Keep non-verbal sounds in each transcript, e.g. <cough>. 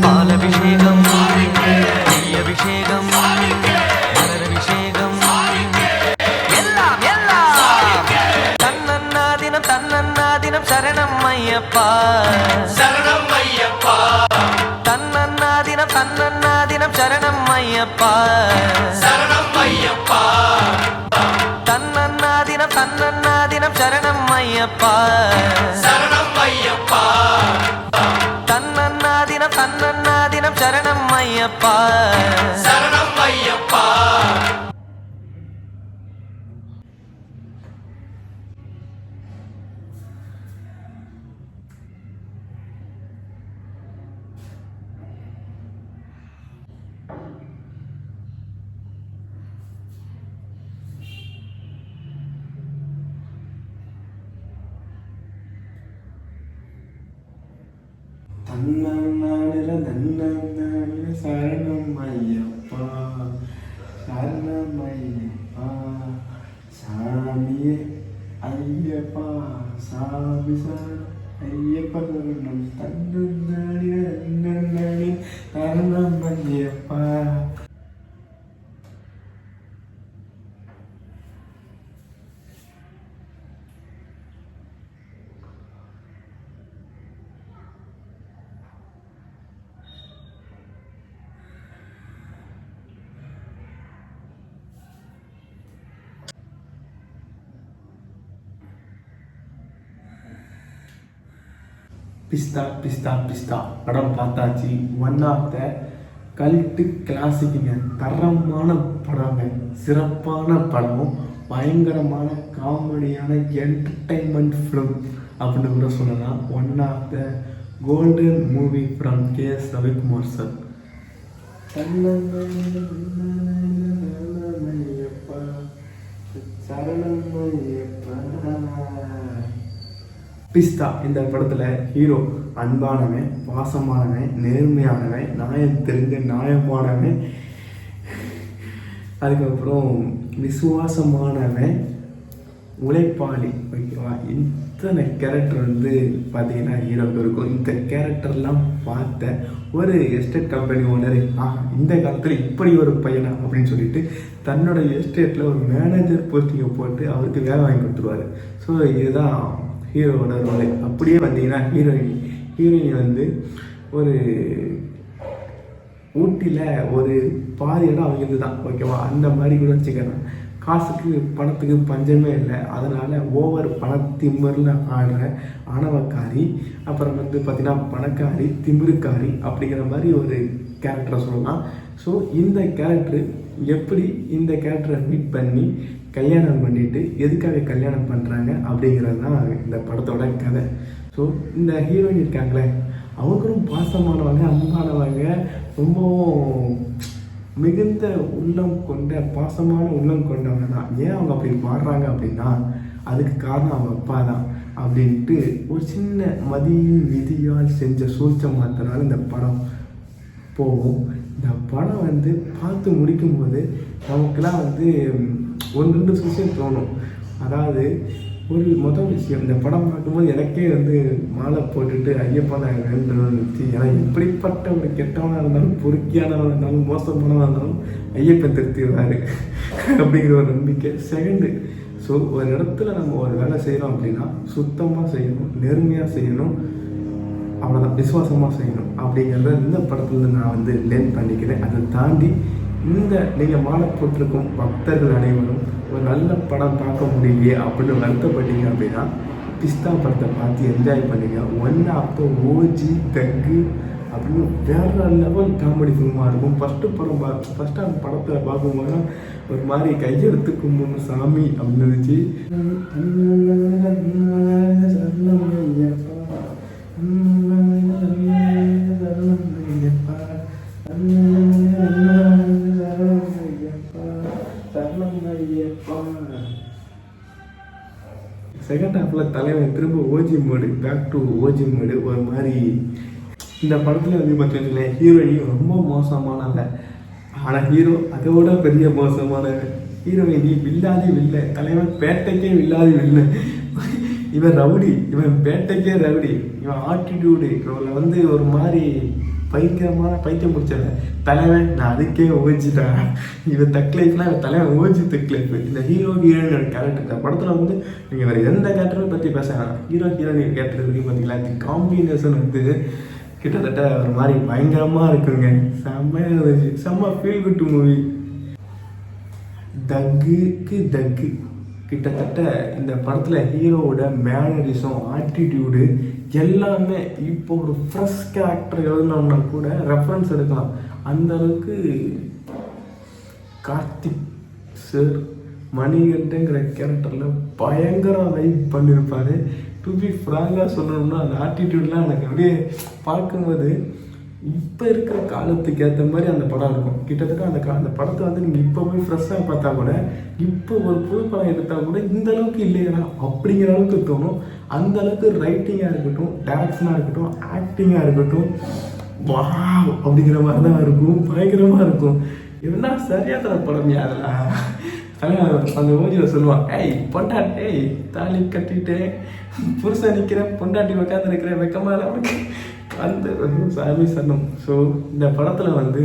பாலபிஷேகம் நெய் அபிஷேகம் மலர் அபிஷேகம் எல்லாம் எல்லாம். தன்னன்னா தினம் தன்னன்னா தினம் சரணம் ஐயப்பா. சரணம் ஐயப்பா. தன்னன்னா தினம் தன்னன்னா தினம் சரணம் ஐயப்பா. தன்னன்னா தினம் சரணம் ஐயப்பா. சரணம் ஐயப்பா. சரணம் ஐயப்பா சரணம் ஐயப்பா சாமியே ஐயப்பா சாமி சரணம் ஐயப்பா சரணம் தரணம் ஐயப்பா பிஸ்தா பிஸ்தா பிஸ்தா. படம் பார்த்தாச்சு. ஒன் ஆஃப் த கல்ட்டு கிளாசிக்குங்க தரமான படங்க. சிறப்பான படம் பயங்கரமான காமெடியான என்டர்டைன்மெண்ட் ஃபிலிம் அப்படின்னு கூட சொல்லலாம். One of the golden movie from K S Ravikumar sir. சரணம் பிஸ்தா இந்த படத்தில் ஹீரோ அன்பானவன் பாசமானவன் நேர்மையானவன் நாயம் தெரிஞ்ச நியாயமானவன் அதுக்கப்புறம் விசுவாசமானவன் உழைப்பாளி. ஓகேவா இத்தனை கேரக்டர் வந்து பார்த்தீங்கன்னா ஹீரோக்கு இருக்கும். இந்த கேரக்டர்லாம் பார்த்த ஒரு எஸ்டேட் கம்பெனி ஓனர் ஆ இந்த காலத்தில் இப்படி ஒரு பையனா? அப்படின்னு சொல்லிட்டு தன்னோட எஸ்டேட்டில் ஒரு மேனேஜர் போஸ்டிங்கை போட்டு அவருக்கு வேலை வாங்கி கொடுத்துருவாரு. ஸோ இதுதான் ஹீரோவோட ரோல் அப்படியே பார்த்தீங்கன்னா ஹீரோயின் ஹீரோயின் வந்து ஒரு ஊட்டியில் ஒரு பாதி இடம் அவங்களுக்கு தான் ஓகேவா அந்த மாதிரி கூட வச்சுக்கலாம் காசுக்கு பணத்துக்கு பஞ்சமே இல்லை. அதனால் ஓவர் பணத்திமிரில் ஆடுற ஆணவக்காரி அப்புறம் வந்து பார்த்திங்கன்னா பணக்காரி திமிருக்காரி அப்படிங்கிற மாதிரி ஒரு கேரக்டரை சொல்லலாம். ஸோ இந்த கேரக்டர் எப்படி இந்த கேரக்டரை மீட் பண்ணி கல்யாணம் பண்ணிட்டு எதுக்காக கல்யாணம் பண்ணுறாங்க அப்படிங்கிறது தான் இந்த படத்தோட கதை. ஸோ இந்த ஹீரோயின் இருக்காங்களே அவங்களும் பாசமானவங்க அன்பானவங்க ரொம்பவும் மிகுந்த உள்ளம் கொண்ட பாசமான உள்ளம் கொண்டவங்க தான். ஏன் அவங்க அப்படி மாறுறாங்க அப்படின்னா அதுக்கு காரணம் அவங்க அப்பா தான் அப்படின்ட்டு ஒரு சின்ன மதியின் விதியால் செஞ்ச சூழ்ச்சமாத்தினால இந்த படம் போகும். இந்த படம் வந்து பார்த்து முடிக்கும்போது நமக்கெல்லாம் வந்து ஒன்று ரெண்டு விஷயம் தோணும். அதாவது ஒரு முதல் விஷயம் இந்த படம் பார்க்கும்போது எனக்கே வந்து மாலை போட்டுட்டு ஐயப்பா நான் வேண்டணும்னு இருந்துச்சு ஏன்னா எப்படிப்பட்ட ஒரு கெட்டவனாக இருந்தாலும் பொறுக்கியானவனாக இருந்தாலும் மோசமானவனாக இருந்தாலும் ஐயப்பன் திருத்திடுவார். அப்படிங்கிற ஒரு நம்பிக்கை. செகண்டு ஸோ ஒரு இடத்துல நம்ம ஒரு வேலை செய்கிறோம் அப்படின்னா சுத்தமாக செய்யணும் நேர்மையாக செய்யணும் அவ்வளோதான் விசுவாசமாக செய்யணும். அப்படிங்கிறத இந்த படத்துலேருந்து நான் வந்து லேர்ன் பண்ணிக்கிறேன். அதை தாண்டி இந்த நீங்கள் மாலை போட்டிருக்கும் பக்தர்கள் அனைவரும் ஒரு நல்ல படம் பார்க்க முடியலையே அப்படின்னு வருத்தப்பட்டீங்க அப்படின்னா பிஸ்தா படத்தை பார்த்து என்ஜாய் பண்ணுங்க. ஒன் த ஓஜி தக்கு அப்படின்னு வேற லெவல் காமெடி ஃபிலிமாக இருக்கும். ஃபஸ்ட்டு படம் பா ஃபஸ்ட்டு அந்த படத்தை பார்க்கும்போது ஒரு மாதிரி கையெடுத்து கும்பிடணும் சாமி அப்படின்னு இருந்துச்சு. <laughs> <laughs> செகண்ட் ஹாஃபில் தலைவன் திரும்ப OG mode back to OG mode ஒரு மாதிரி. இந்த படத்தில் வந்து பார்த்தீங்கன்னா ஹீரோயின் ரொம்ப மோசமானவங்க. ஆனால் ஹீரோ அதோட பெரிய மோசமான ஹீரோயின் நீ வில்லாதி வில்ல. தலைவன் பேட்டைக்கே வில்லாதி வில்ல. இவன் ரவுடி இவன் பேட்டைக்கே ரவுடி. இவன் ஆட்டிடியூடு இவனை வந்து ஒரு மாதிரி பயங்கரமான பைத்தியம் முடிச்சல தலைவன் நான் அதுக்கே ஓஞ்சிட்டேன் இவன் தக் லைஃப்னா இவன் தலைவன் ஓஞ்சி தக் லைஃப் இந்த ஹீரோ ஹீரோயினோட கேரக்டர் இந்த படத்தில் வந்து நீங்கள் வேறு எந்த கேரக்டரை பற்றி பேச வேணாம். ஹீரோ ஹீரோயின் கேரக்டர் பற்றி பார்த்தீங்களா இந்த காம்பினேஷன் வந்து கிட்டத்தட்ட ஒரு மாதிரி பயங்கரமாக இருக்குங்க. செம்மையாக இருந்துச்சு. செம்ம ஃபீல் குட் மூவி தக்குக்கு தக்கு. கிட்டத்தட்ட இந்த படத்தில் ஹீரோவோட மேனரிசம் ஆட்டிடியூடு எல்லாமே இப்போ ஒரு ஃப்ரெஷ் கேரக்டர் எழுதினோம்னா கூட ரெஃபரன்ஸ் எடுக்கலாம். அந்த அளவுக்கு கார்த்திக் சார் மணிகண்டங்கிற கேரக்டரில் பயங்கர வைப் பண்ணியிருப்பார் டு பி ஃப்ராங்காக சொல்லணும்னா அந்த ஆட்டிடியூட்லாம் எனக்கு அப்படியே பார்க்கும்போது இப்போ இருக்கிற காலத்துக்கு ஏற்ற மாதிரி அந்த படம் இருக்கும். கிட்டத்தட்ட அந்த கா- அந்த படத்தை வந்து நீங்கள் இப்போ போய் ஃப்ரெஷ்ஷாக பார்த்தா கூட இப்போ ஒரு புது படம் எடுத்தால் கூட இந்த அளவுக்கு இல்லையா அப்படிங்கிற அளவுக்கு தோணும். அந்த அளவுக்கு ரைட்டிங்காக இருக்கட்டும் டான்ஸ்னாக இருக்கட்டும் ஆக்டிங்காக இருக்கட்டும் வா அப்படிங்கிற மாதிரி தான் இருக்கும் பயங்கரமாக இருக்கும். என்ன சரியாக தர படம் யாருல அந்த ஓஜியில் சொல்லுவான் ஏய் பொண்டாட்டி ஏய் தாலி கட்டிட்டு புருஷன் நிற்கிறேன் பொண்டாட்டி உட்காந்து வெக்கமாக வெக்கமா இல்லை உனக்கு? அந்த சாமி சன்னம் ஸோ இந்த படத்தில் வந்து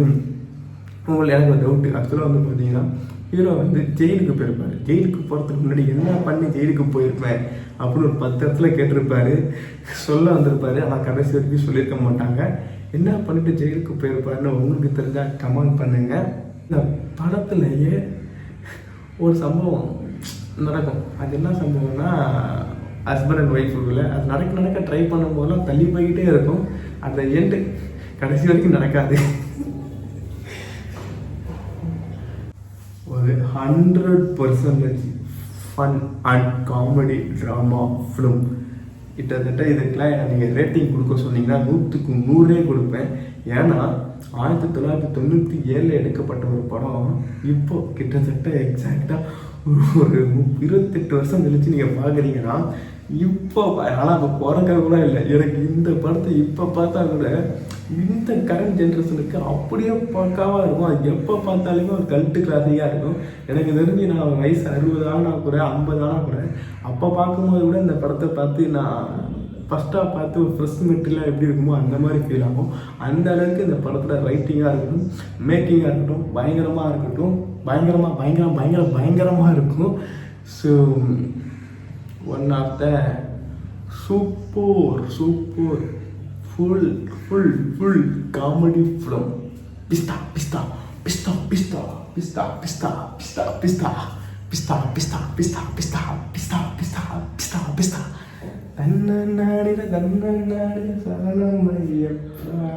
உங்களுக்கு எனக்கு ஒரு டவுட்டு ஆக்சுவலாக வந்து பார்த்தீங்கன்னா ஹீரோ வந்து ஜெயிலுக்கு போயிருப்பார். ஜெயிலுக்கு போகிறதுக்கு முன்னாடி என்ன பண்ணி ஜெயிலுக்கு போயிருப்பேன்? அப்படின்னு ஒரு பத்து இடத்துல கேட்டிருப்பாரு. சொல்ல வந்திருப்பாரு. ஆனால் கடைசி வரைக்கும் சொல்லியிருக்க மாட்டாங்க. என்ன பண்ணிட்டு ஜெயிலுக்கு போயிருப்பாருன்னு உங்களுக்கு தெரிஞ்சால் கமெண்ட் பண்ணுங்கள் இந்த படத்துலேயே ஒரு சம்பவம் நடக்கும். அது என்ன சம்பவம்னா ஹஸ்பண்ட் அண்ட் ஒய்ஃப் அது நடக்க நடக்க ட்ரை பண்ணும்போதெல்லாம் தள்ளி போய்கிட்டே இருக்கும். அந்த எண்டு கடைசி வரைக்கும் நடக்காது. ஒரு hundred percentage fun and comedy drama film கிட்டத்தட்ட இதுக்கெலாம் நீங்கள் ரேட்டிங் கொடுக்க சொன்னீங்கன்னா நூற்றுக்கு நூறே கொடுப்பேன். ஏன்னா ஆயிரத்தி தொள்ளாயிரத்தி தொண்ணூற்றி ஏழில் எடுக்கப்பட்ட ஒரு படம் இப்போ கிட்டத்தட்ட எக்ஸாக்டாக ஒரு ஒரு இருபத்தெட்டு வருஷம் கழிச்சு நீங்கள் பார்க்குறீங்கன்னா இப்போ ஆனால் அப்போ பிறக்க கூட இல்லை. எனக்கு இந்த படத்தை இப்போ பார்த்தா கூட இந்த கரண்ட் ஜென்ரேஷனுக்கு அப்படியே பக்காவாக இருக்கும். அது எப்போ பார்த்தாலுமே ஒரு கல்ட்டு கிளாஸிக்காக இருக்கும். எனக்கு தெரிஞ்சு நான் வயசு அறுபது ஆனால் கூட ஐம்பது ஆனால் கூட அப்போ பார்க்கும்போது கூட இந்த படத்தை பார்த்து நான் ஃபஸ்ட்டாக பார்த்து ஒரு ஃப்ரெஷ் மெட்டீரியலாக எப்படி இருக்குமோ அந்த மாதிரி ஃபீல் ஆகும். அந்த அளவுக்கு இந்த படத்தில் ரைட்டிங்காக இருக்கட்டும் மேக்கிங்காக இருக்கட்டும் பயங்கரமாக இருக்கட்டும். பயங்கரமாக பயங்கரம் பயங்கர பயங்கரமாக இருக்கும். So one of the super super full full full comedy film Pistha Pistha Pistha Pistha Pistha Pistha Pistha Pistha Pistha Pistha Pistha Pistha Pistha Pistha Pistha Pistha தன்ன நாடின தன்ன நாடின சரணமையப்பா